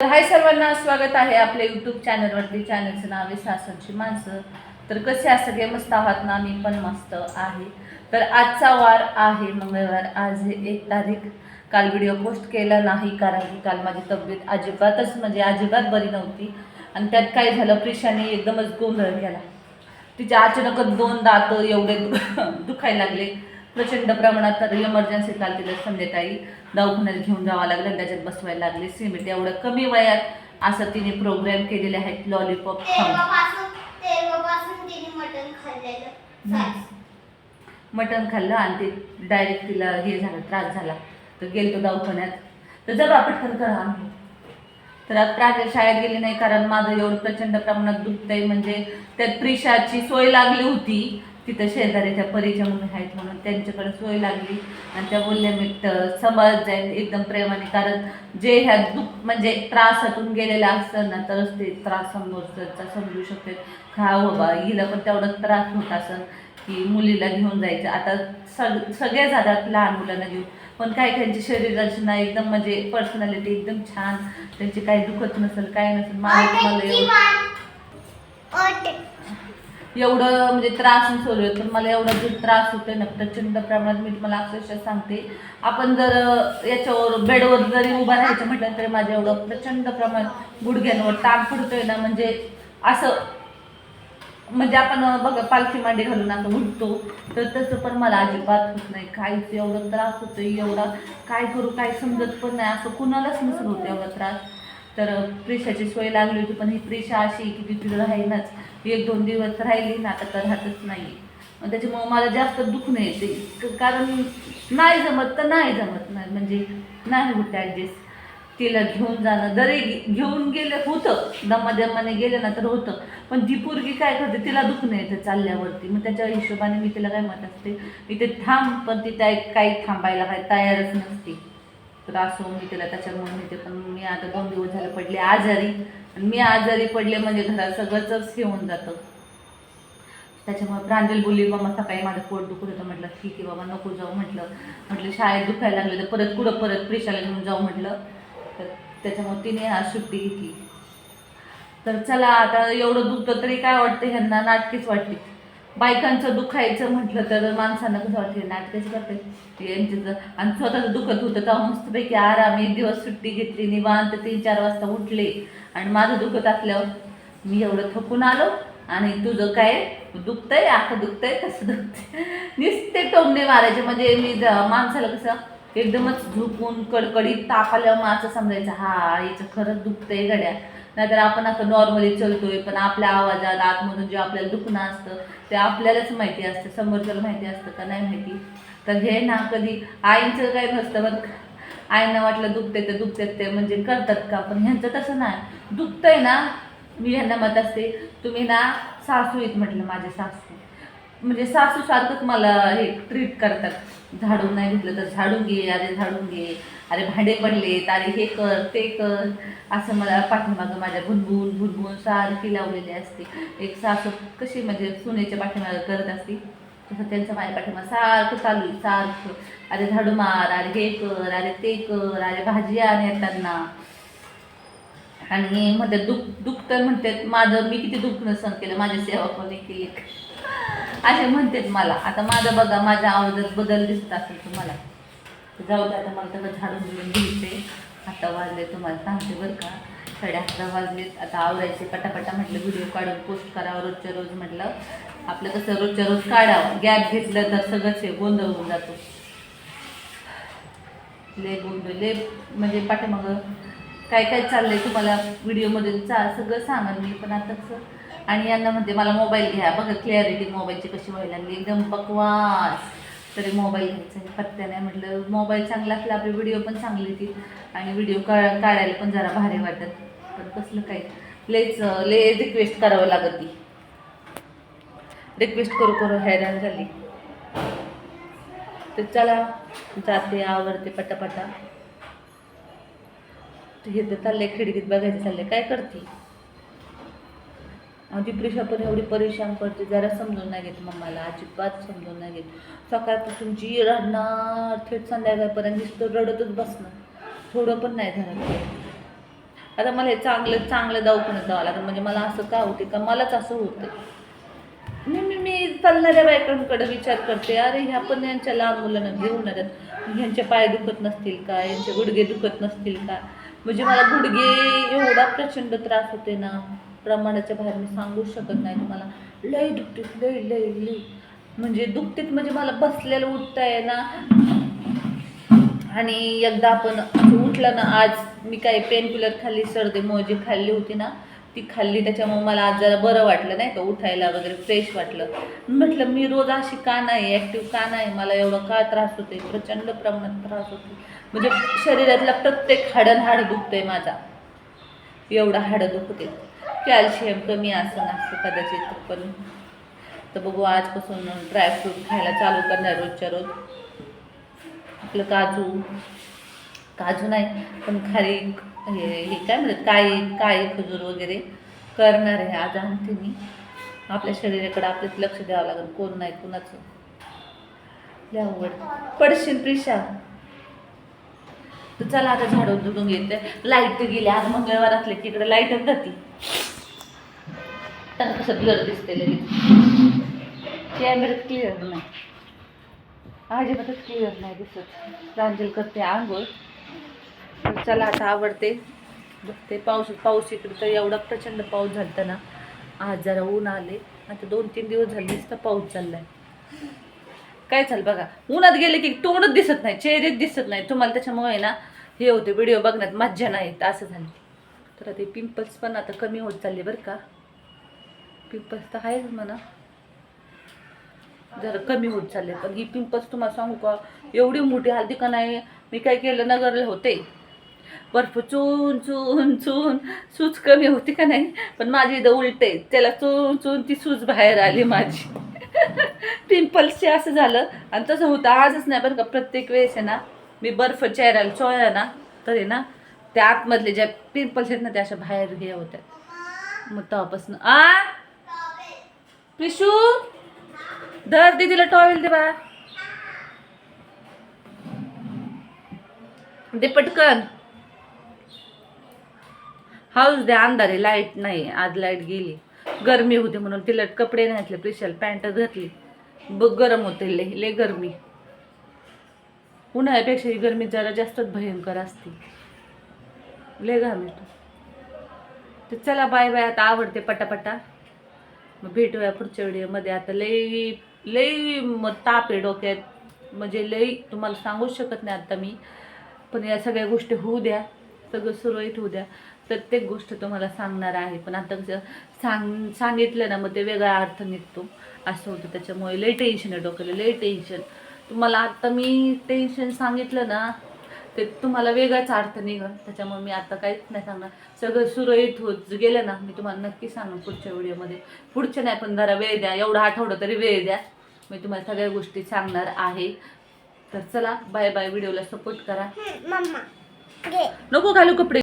हाय सर्वांना स्वागत आहे आपल्या यूट्यूब चॅनलवरती चॅनलचं नाव आहे सासरची माणसं. तर कसे आहे सगळे? मस्त आहात ना? मी पण मस्त आहे. तर आजचा वार आहे मंगळवार. आज हे एक तारीख. काल व्हिडिओ पोस्ट केला नाही कारण की काल माझी तब्येत अजिबातच म्हणजे अजिबात बरी नव्हती. आणि त्यात काय झालं? प्रिशाने एकदमच गोंधळ केला तिच्या अचानकच दोन दात एवढे दुखायला लागले. प्रचंड प्रमाणात तर इमर्जन्सी काल तिला संध्याकाळी. दवाखान्यात घेऊन जावं लागलं त्याच्यात बसवायला लागले सिमेंट एवढं कमी वयात असं तिने प्रोग्राम केलेले आहेत लॉलीपॉप मटण खाल्लं आणि ते डायरेक्ट तिला हे झालं त्रास झाला. तर गेलतो दवाखान्यात. तर जरा पटकन करा आम्ही. तर प्राजल शाळेत गेली नाही कारण माझं एवढं प्रचंड प्रमाणात दुखतंय म्हणजे त्यात प्रिशाची सोय लागली होती. तिथं शेजारीच्या परीच्या म्हणून आहेत म्हणून त्यांच्याकडे सोय लागली. आणि त्या बोलल्या मी सांभाळत जाईन एकदम प्रेमाने कारण जे ह्या दुःख म्हणजे त्रासातून गेलेलं असतं ना तरच ते त्रास समोरचा समजू शकते खा बाबा हिला पण तेवढा त्रास होत असेल की मुलीला घेऊन जायचं. आता सग सगळे जातात लहान मुलांना घेऊन. पण काही काहींची शरीर रचना एकदम म्हणजे पर्सनॅलिटी एकदम छान. त्यांची काही दुखत नसेल काय नसेल मला तुम्हाला एवढं म्हणजे त्रास सोडू पण मला एवढा जो त्रास होतोय ना प्रचंड प्रमाणात मी तुम्हाला अक्षरशः सांगते. आपण जर याच्यावर बेडवर जरी उभा राहायचं म्हटलं तरी माझ्या एवढं प्रचंड प्रमाणात गुडघ्यांवर ताण पडतोय ना म्हणजे असं म्हणजे आपण बघा पालखी मांडी घालून आता उठतो तर तसं पण मला अजिबात होत नाही. काहीच एवढा त्रास होतोय एवढा काय करू काय समजत पण नाही. असं कुणालाच नसेल होतं एवढा त्रास. तर प्रेशाची सोय लागली होती पण ही प्रेशा अशी की ती तिथं राहीनच एक दोन दिवस राहिली ना आता तर राहतच नाही. मग त्याच्यामुळं मला जास्त दुखणं येते. कारण नाही जमत तर नाही जमत. नाही म्हणजे नाही होत ॲडजस्ट तिला घेऊन जाणं जरी घे- घेऊन गेलं होतं दमादमाने गेलं ना तर होतं. पण ती पोरगी काय करते तिला दुखणं येतं चालल्यावरती. मग त्याच्या हिशोबाने मी तिला काय म्हणत असते इथे थांब पण ती त्या काही थांबायला काय तयारच नसते. तर होऊन मी त्याच्यामुळे मी ते पण मी आता दोन दिवस झाले पडले आजारी. आणि मी आजारी पडले म्हणजे घरात सगळंच हे होऊन जातं. त्याच्यामुळे प्रांजल बोलली बाबा सकाळी माझं पोट दुखत होतं. म्हटलं ठीक आहे बाबा नको जाऊ. म्हटलं म्हटलं शाळेत दुखायला लागलं तर परत कुठं परत प्रेशाला घेऊन जाऊ. म्हटलं तर त्याच्यामुळे तिने आज सुट्टी घेतली. तर चला आता एवढं दुखतं तरी काय वाटतं ह्यांना? नाटकीच वाटते बायकांचं दुखायचं म्हटलं तर माणसांना कसं वाटते नाटकच करते? यांचं जर- आणि स्वतःचं दुखत होतं तेव्हा मस्तपैकी आराम एक दिवस सुट्टी घेतली निवांत तीन चार वाजता उठले. आणि माझं दुखत असल्यावर मी एवढं थकून आलो. आणि तुझं काय? दुखतंय आखं दुखतंय कसं दुखतंय. नुसते टोमणे मारायचे. म्हणजे मी माणसाला कसं एकदमच झुकून कडकडीत ताप आल्यावर माझं समजायचं हा याचं खरंच दुखतंय गड्या. नाहीतर आपण असं नॉर्मली चलतोय पण आपल्या आवाजात आतमधून जे आपल्याला दुखणं असतं ते आपल्यालाच माहिती असतं. समोरच्याला माहिती असतं का नाही माहिती? तर हे ना कधी आईचं काय नसतं पण आईनं वाटलं दुखते ते दुखते ते म्हणजे करतात का? पण ह्यांचं तसं नाही. दुखतंय ना मी ह्यांना मत असते तुम्ही ना सासू आहेत म्हटलं माझे सासू. म्हणजे सासूसारखंच मला हे ट्रीट करतात. झाडून नाही घेतलं तर झाडून घे अरे झाडून घे अरे भांडे पडलेत अरे हे कर ते कर. असं मला पाठीमागं माझ्या भुनभुन भुनभुन सारखी लावलेली असते. एक सासू कशी म्हणजे सुनेच्या पाठीमागं करत असते. तसं त्यांचं माझ्या पाठीमा सारखं चालू आहे सारखं. अरे झाडू मार अरे हे कर अरे ते कर अरे भाजी आण येताना. आणि म्हणते दुख दुखतं म्हणतात माझं मी किती दुखणं सहन केलं माझी सेवा कोणी केली? असे म्हणतात मला. आता माझं बघा माझ्या आवाजात बदल दिसत असेल तुम्हाला. जाऊ दे आता मला त्याला झाडून बिडून घ्यायचे आता वाजले तुम्हाला सांगते बरं का. साडे अकरा वाजलेत. आता आवरायचे पटापटा म्हटलं व्हिडिओ काढून पोस्ट करावं रोजच्या रोज म्हटलं. आपलं कसं रोजच्या रोज काढावं. गॅप घेतलं तर सगळंच हे गोंधळ होऊन जातो. ले गोंधळ ले म्हणजे पाठीमागं काय काय चाललंय तुम्हाला? व्हिडिओमध्ये चा सगळं सांगाल मी पण आता कसं आणि यांना म्हणते मला मोबाईल घ्या. बघा क्लॅरिटी मोबाईलची कशी व्हायला लागली एकदम बकवास तरी मोबाईल घ्यायचा. पत्त्या नाही म्हटलं मोबाईल चांगला असला आपले व्हिडिओ पण चांगली येतील आणि व्हिडिओ का काढायला पण जरा भारी वाटत. पण कसलं काय? लेच ले रिक्वेस्ट करावं लागत ती. रिक्वेस्ट करू करू हैराण झाली. तर चला जाते आवरते पटापटा. हे तर चाललंय खिडकीत बघायचं चाललंय. काय करते? आधी प्रिशा पण एवढी परेशान करते. जरा समजून नाही घेत मम्माला. अजिबात समजून नाही घेत. सकाळपासून जी रडणार थेट संध्याकाळपर्यंत नुसतं रडतच बसणं थोडं पण नाही झालं आता मला हे चांगलं चांगलं दवाखान्यात जावं लागेल. म्हणजे मला असं का होते का? मलाच असं होतं मी मी मी चालणाऱ्या बायकांकडे विचार करते. अरे ह्या पण यांच्या लहान मुलांना घेऊन येतात ह्यांचे पाय दुखत नसतील का? यांचे गुडघे दुखत नसतील का? म्हणजे मला गुडघे एवढा प्रचंड त्रास होते ना. प्रमाणाच्या बाहेर मी सांगू शकत नाही तुम्हाला. लय दुखते लय लय लय. म्हणजे दुखतेत म्हणजे मला बसलेलं उठता ना. आणि एकदा आपण उठलं ना आज मी काही पेन किलर खाल्ली सर्दी जी खाल्ली होती ना ती खाल्ली त्याच्यामुळे मला आज जरा बरं वाटलं नाही का उठायला वगैरे फ्रेश वाटलं. म्हटलं मी रोज अशी का नाही ॲक्टिव्ह का नाही मला एवढं का त्रास होते प्रचंड प्रमाणात त्रास होते म्हणजे शरीरातला प्रत्येक हाडन हाड दुखतंय माझा. एवढा हाडं दुखते कॅल्शियम कमी असं असं कदाचित पण. तर बघू आजपासून ड्रायफ्रूट खायला चालू करणार रोजच्या रोज. आपलं काजू काजू नाही पण खारी हे हे काय म्हणतात काळी काळी खजूर वगैरे करणार आहे आज आणते मी आपल्या शरीराकडे आपल्याच लक्ष द्यावं लागेल कोण नाही कुणाचं. लय अवघड. पडशील प्रिशा. तर चला आता झाडून दुडून घेते. लाइट गेली आज मंगळवार असले की इकडे लाईटच जाती. त्याला कसं ब्लर दिसते लगेच. क्लिअर नाही. अजिबातच क्लिअर नाही दिसत. प्रांजल करते आंघोळ. चला आता आवडते. बघते पाऊस पाऊस इकडे तर एवढा प्रचंड पाऊस झालता ना आज जरा ऊन आले. आता दोन तीन दिवस झाले तर पाऊस चाललाय. काय चाल बघा? उन्हात गेले की तोंडच दिसत नाही चेहरेच दिसत नाही. तुम्हाला त्याच्यामुळे ना हे होते व्हिडिओ बघण्यात मज्जा नाही असं झालं. तर ते पिंपल्स पण आता कमी होत चालले बरं का. पिंपल्स तर आहेच म्हणा. जरा कमी होत चालले पण ही पिंपल्स तुम्हाला सांगू का एवढी मोठी हल्दी का नाही? मी काय केलं नगरला होते. बर्फ चून चून चून सूज कमी होती का नाही? पण माझी इथं उलटे त्याला चून चून ती सूज बाहेर आली माझी. पिंपल्सचे असं झालं. आणि तसं होतं आजच नाही बरं का प्रत्येक वेळेस आहे ना मी बर्फ चेहऱ्याला चोळला ना तर आहे ना त्या आतमधले ज्या पिंपल्स आहेत ना त्या अशा बाहेर हे होत्या. मग तेव्हापासून आ? पिशू धर दीदीला टॉवेल दे बा. दे पटकन. हाऊस दे अंधारे लाइट नाही. आज लाइट गेली. गरमी होती म्हणून तिला कपडे नाही घातले प्रिशाल पॅन्ट घातली. बघ गरम होते लय लय गरमी. उन्हाळ्यापेक्षा ही गरमी जरा जास्तच भयंकर असते. लय घाम येतो. तर चला बाय बाय आता आवडते पटापटा. मग भेटूया पुढच्या व्हिडिओमध्ये. आता लई लई मग ताप आहे डोक्यात. म्हणजे लई तुम्हाला सांगूच शकत नाही आता मी. पण या सगळ्या गोष्टी होऊ द्या. सगळं सुरळीत होऊ द्या. प्रत्येक गोष्ट तुम्हाला सांगणार आहे. पण आता कसं सांग सांगितलं ना मग ते वेगळा अर्थ निघतो. असं होतं. त्याच्यामुळे लई टेन्शन आहे डोक्याला. लई टेन्शन तुम्हाला आत्ता मी टेन्शन सांगितलं ना ते तुम्हाला वेगळाच अर्थ निघल त्याच्यामुळे मी आता काहीच नाही सांगणार. सगळं सुरळीत होत गेलं ना मी तुम्हाला नक्की सांगेन पुढच्या व्हिडिओमध्ये. पुढच्या नाही पण जरा वेळ द्या. एवढा आठवडा तरी वेळ द्या. मी तुम्हाला सगळ्या गोष्टी सांगणार आहे. तर चला बाय बाय. व्हिडिओला सपोर्ट करा. नको घालू कपडे.